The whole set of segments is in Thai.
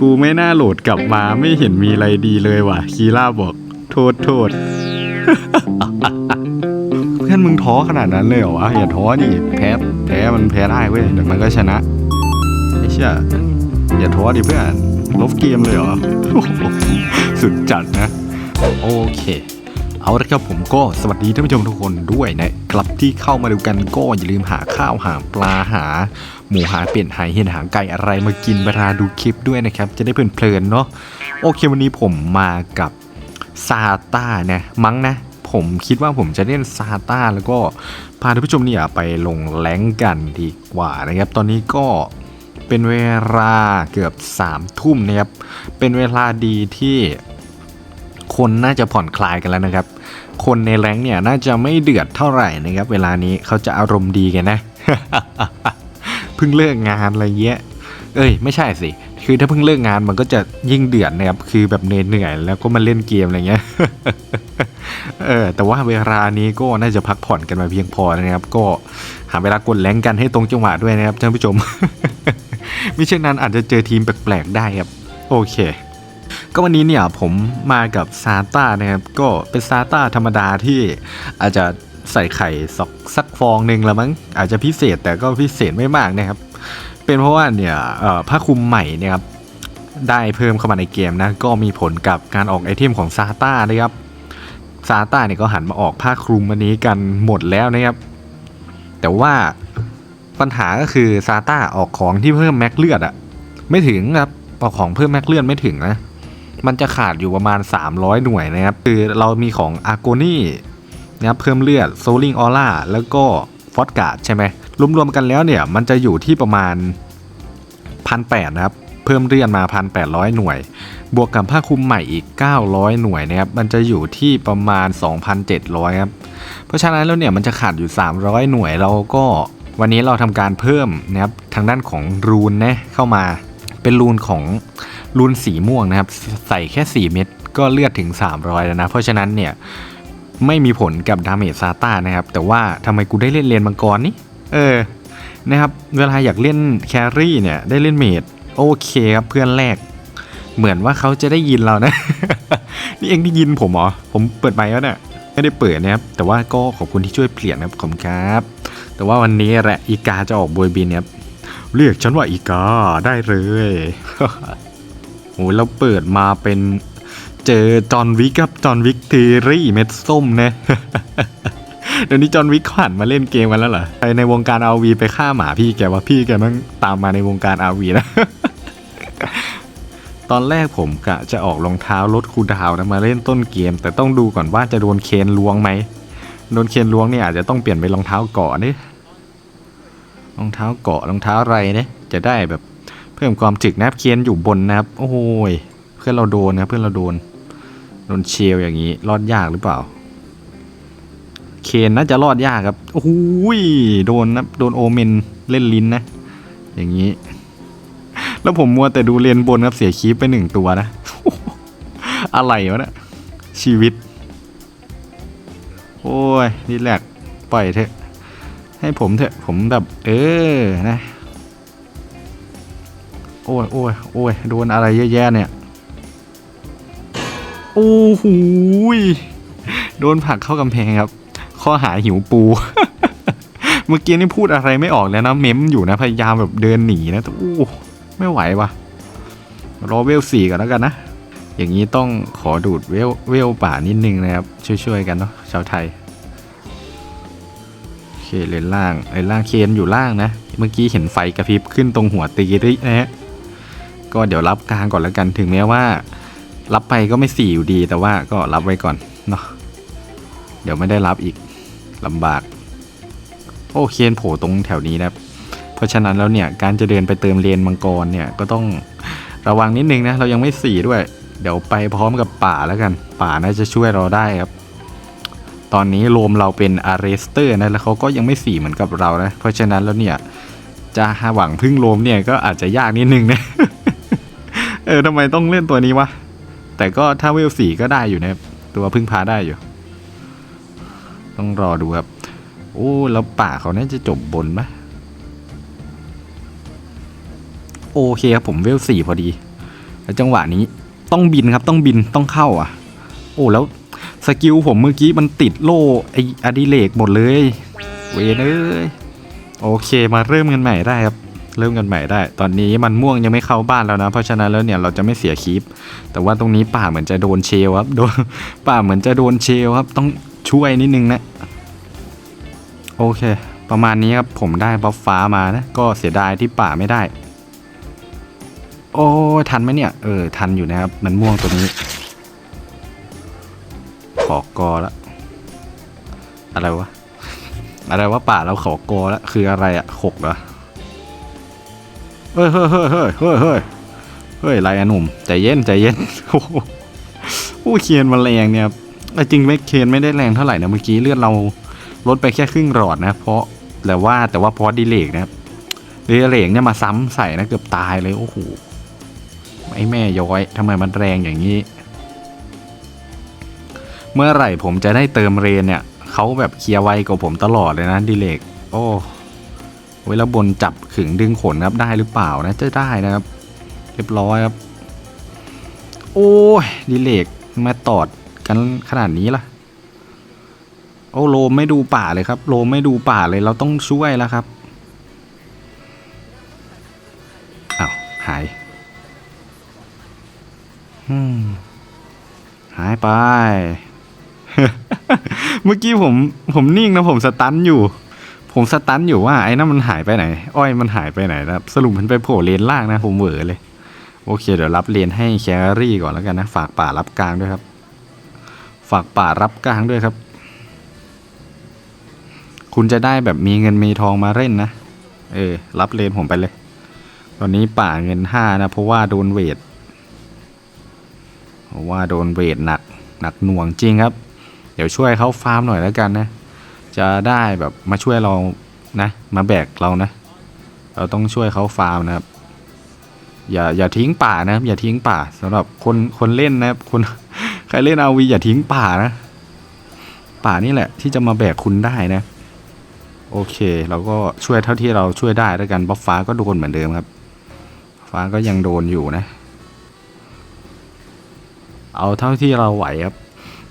กูไม่น่าโหลดกลับมาไม่เห็นมีอะไรดีเลยว่ะ คีล่าบอก โทษโทษเพื่อนมึงท้อขนาดนั้นเลยเหรอวะอย่าท้อดิแพ้แพ้มันแพ้ได้เว้ยเดี๋ยวมันก็ชนะไอ้เชี่ยอย่าท้อดิเพื่อนลบเกมเลยเหรอสุดจัดนะ โอเคเอาละครับผมก็สวัสดีท่านผู้ชมทุกคนด้วยนะครับที่เข้ามาดูกันก็อย่าลืมหาข้าวหาปลาหา หมูหาเป็ดหายเห็ดหางไก่อะไรมากินเวลาดูคลิปด้วยนะครับ จะได้เพลินๆเนาะโอเควันนี้ผมมากับซาต้านะมั้งนะ ผมคิดว่าผมจะเล่นซาต้าแล้วก็พาท่านผู้ชมเนี่ยไปลงแรงกันดีกว่านะครับ ตอนนี้ก็เป็นเวลาเกือบ3ามทุ่มนะครับ เป็นเวลาดีที่คนน่าจะผ่อนคลายกันแล้วนะครับ คนในแรงเนี่ยน่าจะไม่เดือดเท่าไหร่นะครับ เวลานี้เขาจะอารมณ์ดีกันนะ พิ่งเลิกงานอะไรเงี้ยเอ้ยไม่ใช่สิ คือถ้าเพิ่งเลิกงานมันก็จะยิ่งเดือดนะครับ คือแบบเหนื่อยแล้วก็มาเล่นเกมอะไรเงี้ย เออ แต่ว่าเวลานี้ก็น่าจะพักผ่อนกันมาเพียงพอนะครับ ก็หาเวลากดแรงกันให้ตรงจังหวะด้วยนะครับท่านผู้ชม มิเช่นนั้นอาจจะเจอทีมแปลกๆได้ครับ โอเค ก็วันนี้เนี่ยผมมากับซาต้านะครับ ก็เป็นซาต้าธรรมดาที่อาจจะ ใส่ไข่สักสักฟองหนึ่งละมั้งอาจจะพิเศษแต่ก็พิเศษไม่มากนะครับ เป็นเพราะว่าเนี่ยผ้าคลุมใหม่เนะครับได้เพิ่มเข้ามาในเกมนะก็มีผลกับการออกไอเทมของซาต้านะครับซาต้าเนี่ยก็หันมาออกผ้าคลุมอันนี้กันหมดแล้วนะครับ แต่ว่าปัญหาก็คือซาต้าออกของที่เพิ่มแม็กเลือดอะไม่ถึงครับออกของเพิ่มแม็กเลือดไม่ถึงนะมันจะขาดอยู่ประมาณ 300 หน่วยนะครับ คือเรามีของอาร์โกนี่ นะครับเพิ่มเลือดโซลิงออร่าแล้วก็ฟอสการ์ดใช่ไหมรวมๆกันแล้วเนี่ยมันจะอยู่ที่ประมาณ1,800นะครับเพิ่มเลือดมา 1,800 หน่วย บวกกับผ้าคลุมใหม่อีก 900 หน่วยนะครับมันจะอยู่ที่ประมาณ 2,700ครับเพราะฉะนั้นแล้วเนี่ยมันจะขาดอยู่ 300 หน่วยเราก็วันนี้เราทำการเพิ่มนะครับทางด้านของรูนนะเข้ามาเป็นรูนของรูนสีม่วงนะครับ ใส่แค่ 4 เม็ดก็เลือดถึง 300 แล้วนะ เพราะฉะนั้นเนี่ย ไม่มีผลกับดาเมจซาต้านะครับ แต่ว่าทำไมกูได้เล่นเลนมังกรนี่เออนะครับเวลาอยากเล่นแครี่เนี่ยได้เล่นเมดโอเคครับเพื่อนแรก เหมือนว่าเขาจะได้ยินเรานะ นี่เองได้ยินผมเหรอ ผมเปิดไมค์แล้วเนี่ยไม่ได้เปิดนะครับแต่ว่าก็ขอบคุณที่ช่วยเปลี่ยนนะครับขอบคุณครับ แต่ว่าวันนี้แหละอีกาจะออกบวยบินนะครับเรียกฉันว่าอีกาได้เลยโอ้เราเปิดมาเป็น เจอจอห์นวิกกับจอห์นวิกทอรี่เม็ดส้มนะเดี๋ยวนี้จอห์นวิกเขาหันมาเล่นเกมกันแล้วเหรอใครในวงการอาวีไปฆ่าหมาพี่แกว่าพี่แกมันตามมาในวงการอาวีนะ ตอนแรกผมกะจะออกรองเท้าลดคูดาวนะมาเล่นต้นเกม แต่ต้องดูก่อนว่าจะโดนเคนล้วงไหมโดนเคนล้วงเนี่ยอาจจะต้องเปลี่ยนไปรองเท้าเกาะนี่รองเท้าเกาะรองเท้าอะไรเนี่ยจะได้แบบเพิ่มความถึกนะครับเคนอยู่บนนะครับ โอ้โหยเพื่อนเราโดนนะเพื่อนเราโดน ดนเชลอย่างนี้ รอดยากหรือเปล่า เคนน่าจะรอดยากครับ โอ้โหยโดนนะโดนโอเมนเล่นลิ้นนะ อย่างนี้ แล้วผมมัวแต่ดูเลนบนครับเสียคีปไปหนึ่งตัวนะ อะไรวะเนี่ยชีวิต โอ้ยนี่แหลกปล่อยเถอะ ให้ผมเถอะผมแบบ เออนะ โอ้ยโอ้ยโอ้ยโดนอะไรเยอะแยะเนี่ย โอ้โหยโดนผักเข้ากำแพงครับ ข้อหาหิวปู เมื่อกี้นี่พูดอะไรไม่ออกแล้วนะ เม้มอยู่นะพยายามแบบเดินหนีนะแต่โอ้ไม่ไหววะรอเวลสี่ก่อนแล้วกันนะ อย่างนี้ต้องขอดูดเวลเวลป่านิดนึงนะครับ ช่วยๆกันเนาะชาวไทยโอเคเลนล่างเลนล่างเคนอยู่ล่างนะ เมื่อกี้เห็นไฟกระพริบขึ้นตรงหัวตีรินะฮะก็เดี๋ยวรับกลางก่อนแล้วกันถึงแม้ว่า รับไปก็ไม่สี่อยู่ดี แต่ว่าก็รับไว้ก่อนเนาะเดี๋ยวไม่ได้รับอีกลำบาก โอเคนโผล่ตรงแถวนี้นะครับ เพราะฉะนั้นแล้วเนี่ยการจะเดินไปเติมเลนมังกรเนี่ยก็ต้องระวังนิดนึงนะ เรายังไม่สี่ด้วย เดี๋ยวไปพร้อมกับป่าแล้วกัน ป่าน่าจะช่วยเราได้ครับ ตอนนี้โรมเราเป็นอาร์เรสเตอร์นะแล้วเขาก็ยังไม่สี่เหมือนกับเรานะ เพราะฉะนั้นแล้วเนี่ยจะหวังพึ่งโรมเนี่ยก็อาจจะยากนิดนึงนะเออทำไมต้องเล่นตัวนี้วะ แต่ก็ถ้าเวลสี่ก็ได้อยู่นะครับตัวพึ่งพาได้อยู่ ต้องรอดูครับ โอ้แล้วป่าเขาน่าจะจบบนปะโอเคครับผมเวลสี่พอดี แล้วจังหวะนี้ต้องบินครับต้องบินต้องเข้าอะ โอ้แล้วสกิลผมเมื่อกี้มันติดโล่ไออดิเลกหมดเลย เวนเอ้ยโอเคมาเริ่มกันใหม่ได้ครับ เริ่มกันใหม่ได้ ตอนนี้มันม่วงยังไม่เข้าบ้านแล้วนะ เพราะฉะนั้นแล้วเนี่ยเราจะไม่เสียคีปแต่ว่าตรงนี้ป่าเหมือนจะโดนเชลครับ โดนป่าเหมือนจะโดนเชลครับ ต้องช่วยนิดนึงนะ โอเค ประมาณนี้ครับผมได้บัฟฟ้ามานะ ก็เสียดายที่ป่าไม่ได้ โอ้ยทันไหมเนี่ย เออ ทันอยู่นะครับ มันม่วงตัวนี้ขอกอล้วอะไรวะ อะไรวะป่าเราขอกอล้วคืออะไรอะหกเหรอ เฮ้ยเฮ้ยเฮ้ยเฮ้ยเฮ้ยเฮ้ยเฮ้ยไรอะหนุ่มใจเย็นใจเย็นโอ้โหเคียนมันแรงเนี่ยแต่จริงไม่เคียนไม่ได้แรงเท่าไหร่นะเมื่อกี้เลือดเราลดไปแค่ครึ่งหลอดนะเพราะแต่ว่าแต่ว่าเพราะดีเลกนะครับดีเลกเนี่ยมาซ้ำใส่นะเกือบตายเลยโอ้โหไอ้แม่ย้อยทำไมมันแรงอย่างนี้ เมื่อไหร่ผมจะได้เติมเรนเนี่ยเขาแบบเคลียร์ไวกว่าผมตลอดเลยนะดีเลกโอ้ เวลาบนจับขึงดึงขนครับได้หรือเปล่านะจะได้นะครับ เรียบร้อยครับ โอ้ยดีเลกมาตอดกันขนาดนี้ล่ะ โอ้โลมไม่ดูป่าเลยครับ โลมไม่ดูป่าเลยเราต้องช่วยแล้วครับอ้าวหายอืมหายไป เมื่อกี้ผมผมนิ่งนะผมสตันอยู่ ผมสตันอยู่ว่าไอ้นั่นมันหายไปไหน อ้อยมันหายไปไหนนะครับสรุปมันไปโผล่เลนล่างนะผมเหวอเลย โอเค เดี๋ยวรับเลนให้แครี่ก่อนแล้วกันนะ ฝากป่ารับกลางด้วยครับ ฝากป่ารับกลางด้วยครับ คุณจะได้แบบมีเงินมีทองมาเล่นนะ เออ รับเลนผมไปเลย ตอนนี้ป่าเงินห้านะ เพราะว่าโดนเวทเพราะว่าโดนเวทหนักหนักหน่วงจริงครับ เดี๋ยวช่วยเขาฟาร์มหน่อยแล้วกันนะ จะได้แบบมาช่วยเรานะ มาแบกเรานะ เราต้องช่วยเขาฟาร์มนะครับ อย่าอย่าทิ้งป่านะครับอย่าทิ้งป่าสำหรับคนคนเล่นนะครับคนใครเล่นเอาวีอย่าทิ้งป่านะ ป่านี่แหละ ที่จะมาแบกคุณได้นะ โอเค เราก็ช่วยเท่าที่เราช่วยได้แล้วกันบัฟฟ้าก็โดนเหมือนเดิมครับ ฟ้าก็ยังโดนอยู่นะ เอาเท่าที่เราไหวครับ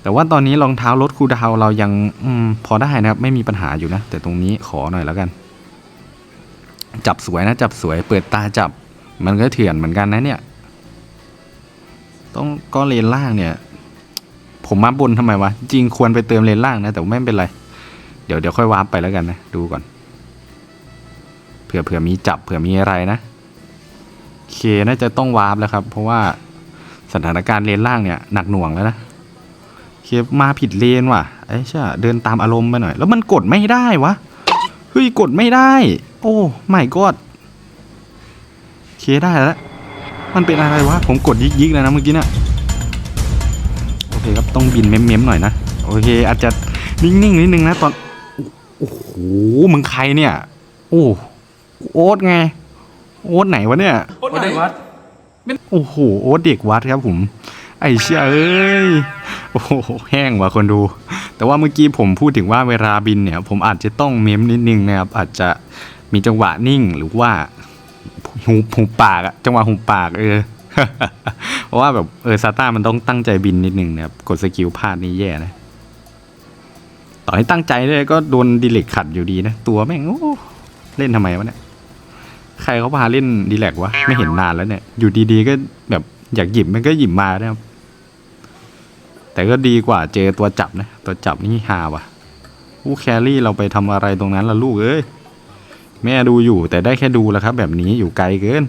แต่ว่าตอนนี้รองเท้าลดคูดาวเรายังอพอได้นะครับ ไม่มีปัญหาอยู่นะ แต่ตรงนี้ขอหน่อยแล้วกัน จับสวยนะ จับสวย เปิดตาจับ มันก็เถื่อนเหมือนกันนะเนี่ย ต้องก็เลนล่างเนี่ย ผมมาบนทำไมวะ จริงควรไปเติมเลนล่างนะ แต่ไม่เป็นไร เดี๋ยวเดี๋ยวค่อยวาร์ปไปแล้วกันนะ ดูก่อน เผื่อเผื่อมีจับ เผื่อมีอะไรนะเคน่าจะต้องวาร์ปแล้วครับ เพราะว่าสถานการณ์เลนล่างเนี่ยหนักหน่วงแล้วนะ เคมาผิดเลนว่ะไอ้เช่าเดินตามอารมณ์ไปหน่อย แล้วมันกดไม่ได้วะเฮ้ยกดไม่ได้ โอ้ไม่กดเคได้แล้วมันเป็นอะไรวะผมกดยิกๆแล้วนะเมื่อกี้เนะ่ะโอเคครับต้องบินเม้มๆหน่อยนะโอเค อาจจะนิ่งๆนิดนึงนะตอนโอ้โหมึงใครเนี่ย โอ้โอ๊ตไง โอ๊ตไหนวะเนี่ยโอ้ไหนวัดโอ้โหโอ๊ตเด็กวัดครับผม ไอ้เชี่ยเอ้ย โอ้โหแห้งว่ะคนดู แต่ว่าเมื่อกี้ผมพูดถึงว่าเวลาบินเนี่ย ผมอาจจะต้องเมมนิดนึงนะครับ อาจจะมีจังหวะนิ่งหรือว่าหูหูปากอะจังหวะหูปากเออเพราะว่าแบบเออซาต้ามันต้องตั้งใจบินนิดนึงนะครับ กดสกิลพลาดนี่แย่นะต่อให้ตั้งใจเลยก็โดนดีเล็กขัดอยู่ดีนะ ตัวแม่งโอ้เล่นทำไมวะเนี่ยใครเขาพาเล่นดีแลกวะไม่เห็นนานแล้วเนี่ย อยู่ดีๆก็แบบอยากหยิบมันก็หยิบมานะครับ แต่ก็ดีกว่าเจอตัวจับนะ ตัวจับนี่ฮาว่ะอู้แครี่เราไปทำอะไรตรงนั้นล่ะลูกเอ้ย แม่ดูอยู่แต่ได้แค่ดูแล้วครับ แบบนี้อยู่ไกลเกิน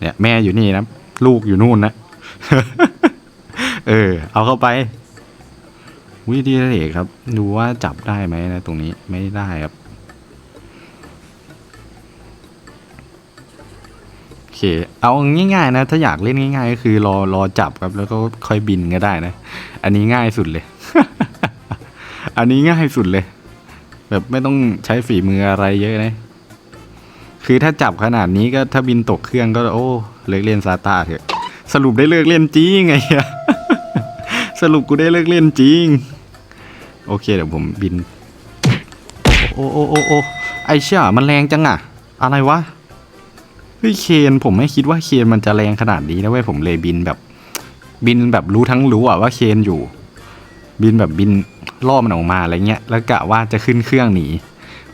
เนี่ยแม่อยู่นี่นะ ลูกอยู่นู่นนะ เออ เอาเข้าไปวิธีเอกครับ ดูว่าจับได้ไหมนะตรงนี้ไม่ได้ครับ เคเอาง่ายๆนะ ถ้าอยากเล่นง่าย ๆ ก็คือรอรอจับครับ แล้วก็ค่อยบินก็ได้นะ อันนี้ง่ายสุดเลย อันนี้ง่ายสุดเลย แบบไม่ต้องใช้ฝีมืออะไรเยอะนะ คือถ้าจับขนาดนี้ก็ถ้าบินตกเครื่องก็โอ้เลิกเล่นซาตาเถอะ สรุปได้เลิกเล่นจริงไงสรุปกูได้เลิกเล่นจริง โอเคเดี๋ยวผมบิน โอ้โอ้โอ้โอ้ไอเชี่ยมันแรงจังอะอะไรวะ เฮ้ยเคนผมไม่คิดว่าเคนมันจะแรงขนาดนี้นะเว้ยผมเลยบินแบบ บินแบบรู้ทั้งรู้อะว่าเคนอยู่ บินแบบบินล่อมันออกมาอะไรเงี้ยแล้วกะว่าจะขึ้นเครื่องหนี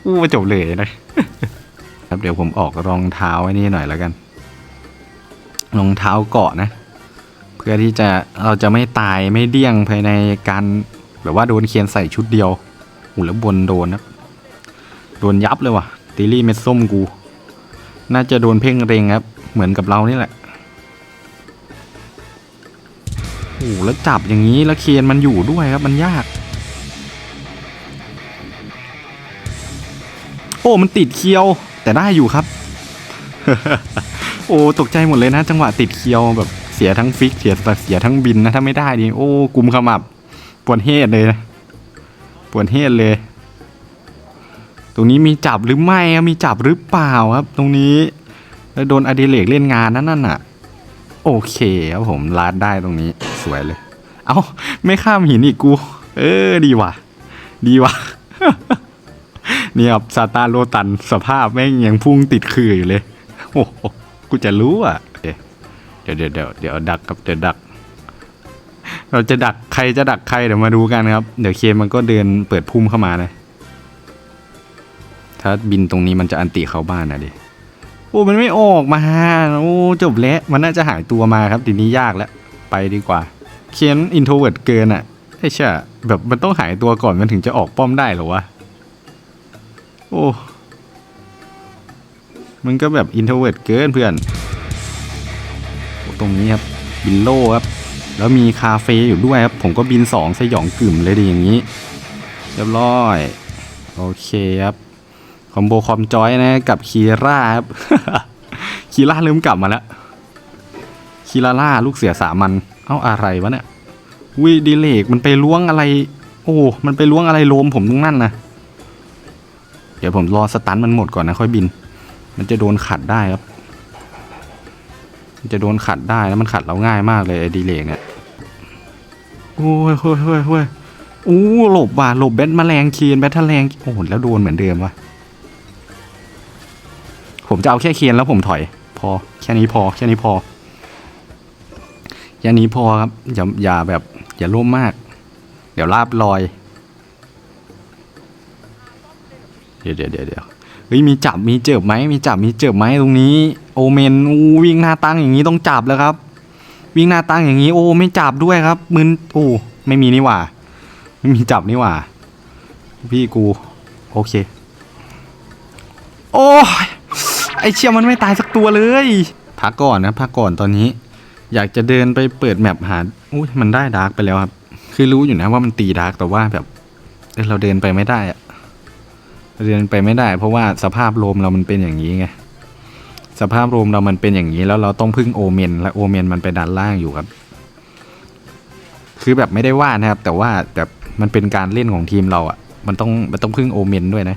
อู้จบเลยนะครับเดี๋ยวผมออกรองเท้าไว้นี่หน่อยแล้วกันรองเท้าเกาะนะ เพื่อที่จะเราจะไม่ตายไม่เดี้ยงภายในการแบบว่าโดนเคียนใส่ชุดเดียวหูแล้วบนโดนนะโดนยับเลยว่ะตีลี่เม็ดส้มกู น่าจะโดนเพ่งเร็งครับ เหมือนกับเรานี่แหละโอ้แล้วจับอย่างนี้แล้วเคียนมันอยู่ด้วยครับมันยาก โอ้มันติดเคียว แต่ได้อยู่ครับ โอ้ตกใจหมดเลยนะ จังหวะติดเคียวแบบเสียทั้งฟิกเสียเสียทั้งบินนะถ้าไม่ได้ดิโอ้กุมขมับปวดเฮดเลยนะปวดเฮดเลย รงนี้มีจับหรือไม่อะมีจับหรือเปล่าครับ ตรงนี้แล้วโดนอดิเลกเล่นงานนั่นน่นนะโอเคครับผมลาดได้ตรงนี้สวยเลย เอาไม่ข้ามหินอีกกู เออดีว่ะ ดีว่ะนี่ครับซาตาโลตันสภาพแม่งยังพุ่งติดขื่ออยู่เลย โอ้โหกูจะรู้อะเดี๋ยวเดี๋ยวเดี๋ยวเดี๋ยวดักกับเดี๋ยวดัก เราจะดักใครจะดักใครเดี๋ยวมาดูกันครับ เดี๋ยวเคมันก็เดินเปิดพุ่มเข้ามานะ ถ้าบินตรงนี้มันจะอันติเข้าบ้านนะดิ โอ้ มันไม่ออกมา โอ้จบแล้ว มันน่าจะหายตัวมาครับทีนี้ยากแล้ว ไปดีกว่า เคนอินโทรเวิร์ดเกินอะไอ้เช่ยแบบมันต้องหายตัวก่อนมันถึงจะออกป้อมได้หรอวะ โอ้มันก็แบบอินโทรเวิร์ดเกินเพื่อนโอ้ตรงนี้ครับ บินโลครับ แล้วมีคาเฟ่อยู่ด้วยครับ ผมก็บินสองสยองกึ่มเลยดีอย่างนี้ เรียบร้อย โอเคครับ คอมโบคอมจอยนะกับคีร่าครับคีร่าเริ่มกลับมาแล้วคีราล่าลูกเสือสามัญเอ้าอะไรวะเนี่ยวิดีเลกมันไปล้วงอะไร โอ้ มันไปล้วงอะไรโลมผมตรงนั่นนะเดี๋ยวผมรอสตันมันหมดก่อนนะค่อยบิน มันจะโดนขัดได้ครับ มันจะโดนขัดได้แล้วมันขัดเราง่ายมากเลยไอ้ดีเลกเนี่ยโอ้ยโอ้ยโอ้ยโอ้ยอู้หลบว่ะหลบแบทแมลงเคียนแบทแมลงโอ้โหแล้วโดนเหมือนเดิมว่ะ ผมจะเอาแค่เคียนแล้วผมถอย พอแค่นี้พอแค่นี้พอแค่นี้พอครับอย่าอย่าแบบอย่าร่วมมาก เดี๋ยวลาบลอย เดี๋ยวเดี๋ยวเดี๋ยวเฮ้ยมีจับมีเจิบไหมมีจับมีเจิบไหมตรงนี้ โอเมนวิ่งหน้าตั้งอย่างนี้ต้องจับแล้วครับ วิ่งหน้าตั้งอย่างนี้โอ้ไม่จับด้วยครับมึนโอ้ไม่มีนี่หว่า ไม่มีจับนี่หว่า พี่กู โอเค โอ้ย ไอเชี่ยมันไม่ตายสักตัวเลย พักก่อนนะพักก่อนตอนนี้ อยากจะเดินไปเปิดแมปหาอุ้ยมันได้ดาร์กไปแล้วครับ คือรู้อยู่นะว่ามันตีดาร์กแต่ว่าแบบเอ้ยเราเดินไปไม่ได้อะเราเดินไปไม่ได้ เพราะว่าสภาพโรมเรามันเป็นอย่างนี้ไงสภาพโรมเรามันเป็นอย่างนี้แล้วเราต้องพึ่งโอเมน และโอเมนมันไปดันล่างอยู่ครับ คือแบบไม่ได้ว่านะครับ แต่ว่าแบบมันเป็นการเล่นของทีมเราอะ่ะ มันต้องมันต้องพึ่งโอเมนด้วยนะ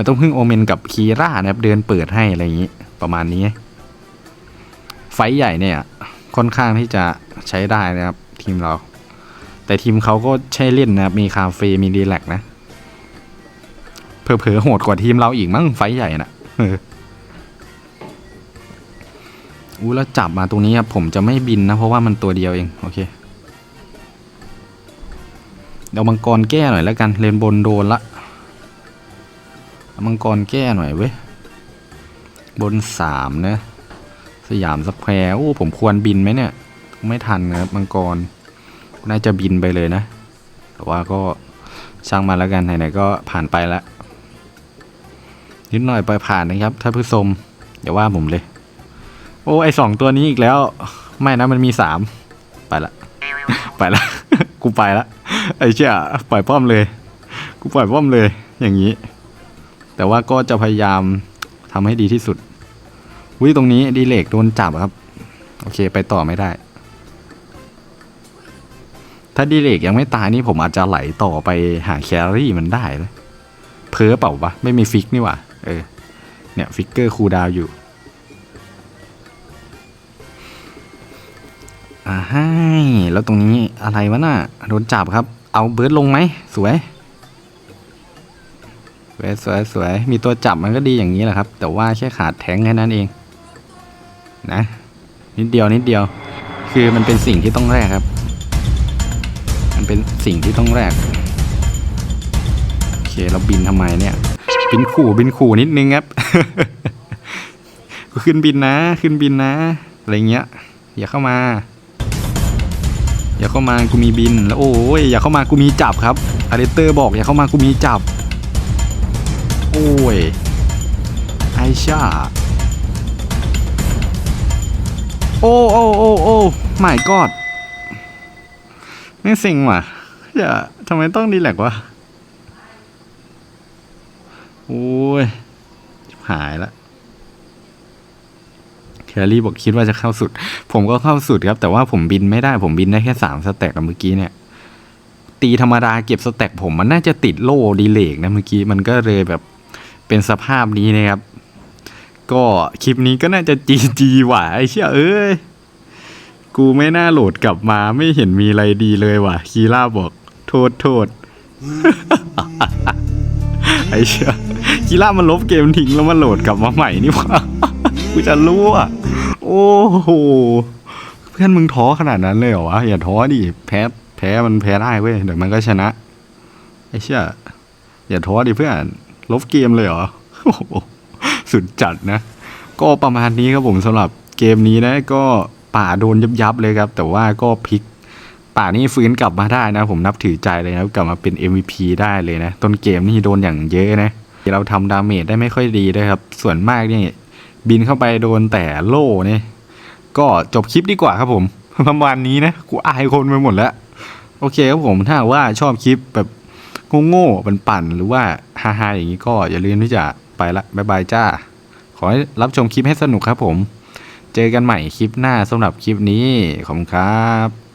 มันต้องพึ่งโอเมนกับคีร่านะครับเดินเปิดให้อะไรอย่างนี้ประมาณนี้ ไฟใหญ่เนี่ยค่อนข้างที่จะใช้ได้นะครับ ทีมเรา แต่ทีมเขาก็ใช่เล่นนะครับมีคาเฟ่มีดีแลกนะเผลอๆโหดกว่าทีมเราอีกมั้งไฟใหญ่นะ่ะอู้แล้วจับมาตรงนี้ครับผมจะไม่บินนะ เพราะว่ามันตัวเดียวเอง โอเคเดี๋ยวมังกรแก้หน่อยแล้วกันเลนบนโดนละ มังกรแก้หน่อยเว้ย บนสามนะ สยามสแควร์โอ้ผมควรบินไหมเนี่ย ไม่ทันนะมังกร น่าจะบินไปเลยนะ แต่ว่าก็ช่างมาแล้วกันไหนๆก็ผ่านไปละนิดหน่อยไปผ่านนะครับถ้าผู้ชมอย่าว่าผมเลย โอ้ไอสองตัวนี้อีกแล้ว ไม่นะมันมีสามไปละ ไปละ กูไปละ ไอเชี่ยปล่อยป้อมเลย กูปล่อยป้อมเลย อย่างนี้ แต่ว่าก็จะพยายามทำให้ดีที่สุดวิ่ตรงนี้ดีเลกโดนจับครับ โอเคไปต่อไม่ได้ ถ้าดีเลกยังไม่ตายนี่ผมอาจจะไหลต่อไปหาแครี่มันได้เลยเพ้อเปล่าวะไม่มีฟิกนี่ว่าเออเนี่ยฟิกเกอร์คูดาวอยู่อ่าให้แล้วตรงนี้อะไรวะน่ะโดนจับครับ เอาเบิร์ดลงไหมสวย สวยสวยสวยมีตัวจับมันก็ดีอย่างนี้แหละครับ แต่ว่าแค่ขาดแทงแค่นั้นเอง นะ นิดเดียวนิดเดียว คือมันเป็นสิ่งที่ต้องแลกครับ มันเป็นสิ่งที่ต้องแลกโอเคเราบินทำไมเนี่ย บินขู่บินขู่นิดนึงครับกูขึ้นบินนะ ขึ้นบินนะอะไรเงี้ย อย่าเข้ามา อย่าเข้ามากูมีบินแล้วโอ้ยอย่าเข้ามากูมีจับครับอาร์เตอร์บอกอย่าเข้ามากูมีจับ อ้ย ไอชาโอ้โอ้โอ้โอ้ไม่กอดไม่สิงว่ะอย่าทำไมต้องดีแหลกวะโอ้ย หายละแคลรี่บอกคิดว่าจะเข้าสุด ผมก็เข้าสุดครับ แต่ว่าผมบินไม่ได้ ผมบินได้แค่สามสแต็กอะเมื่อกี้เนี่ย ตีธรรมดาเก็บสแต็กผมมันน่าจะติดโล่ดีเลกนะเมื่อกี้ มันก็เลยแบบ เป็นสภาพนี้นะครับ ก็คลิปนี้ก็น่าจะจีจีว่ะไอ้เชี่ยเอ้ย กูไม่น่าโหลดกลับมาไม่เห็นมีอะไรดีเลยว่ะ คีร่าบอก โทษโทษ ไอ้เชี่ยคีร่ามันลบเกมทิ้งแล้วมันโหลดกลับมาใหม่นี่ว่ากูจะรู้อะ โอ้โห เพื่อนมึงท้อขนาดนั้นเลยเหรอวะ อย่าท้อดิแพ้แพ้มันแพ้ได้เว้ยเดี๋ยวมันก็ชนะ ไอ้เชี่ยอย่าท้อดิเพื่อน ลบเกมเลยเหรอโหสุดจัดนะ ก็ประมาณนี้ครับผมสำหรับเกมนี้นะก็ป่าโดนยับยับเลยครับ แต่ว่าก็พลิก ป่านี่ฟื้นกลับมาได้นะ ผมนับถือใจเลยนะกลับมาเป็น MVP ได้เลยนะ ต้นเกมนี่โดนอย่างเยอะนะเราทำดาเมจได้ไม่ค่อยดีด้วยครับ ส่วนมากนี่บินเข้าไปโดนแต่โล่เนี่ยก็จบคลิปดีกว่าครับผมประมาณนี้นะกูอายคนไปหมดแล้ว โอเคครับผมถ้าว่าชอบคลิปแบบโง่ๆปั่นๆหรือว่า ฮาๆอย่างนี้ก็อย่าลืมที่จะไปละบายบายจ้า ขอให้รับชมคลิปให้สนุกครับผม เจอกันใหม่คลิปหน้าสำหรับคลิปนี้ ขอบคุณครับ